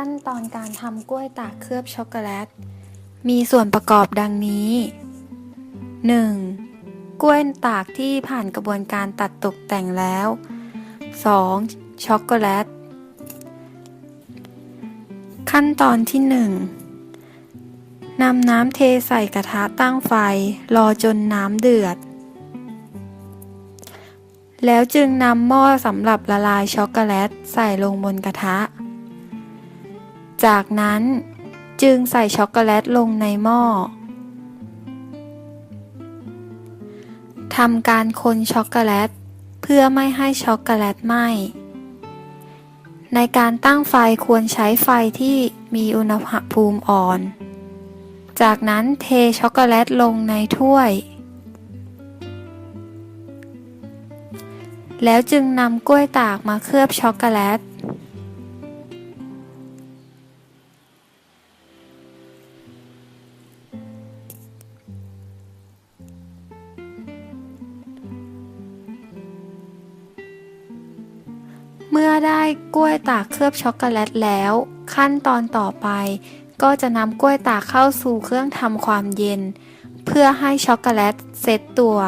ขั้นตอนการทำกล้วยตากเคลือบช็อกโกแลต มีส่วนประกอบดังนี้ 1. กล้วยตากที่ผ่านกระบวนการตัดตกแต่งแล้ว 2. ช็อกโกแลต ขั้นตอนที่ 1. นำน้ำเทใส่กระทะตั้งไฟ รอจนน้ำเดือด แล้วจึงนำหม้อสำหรับละลายช็อกโกแลตใส่ลงบนกระทะ จากนั้นจึงใส่ช็อกโกแลตลงในหม้อทำการคนช็อกโกแลต เพื่อไม่ให้ช็อกโกแลตไหม้ ในการตั้งไฟควรใช้ไฟที่มีอุณหภูมิอ่อน จากนั้นเทช็อกโกแลตลงในถ้วย แล้วจึงนำกล้วยตากมาเคลือบช็อกโกแลต เมื่อได้กล้วยตากเคลือบช็อกโกแลตแล้ว ขั้นตอนต่อไป ก็จะนำกล้วยตากเข้าสู่เครื่องทำความเย็น เพื่อให้ช็อกโกแลตเซตตัว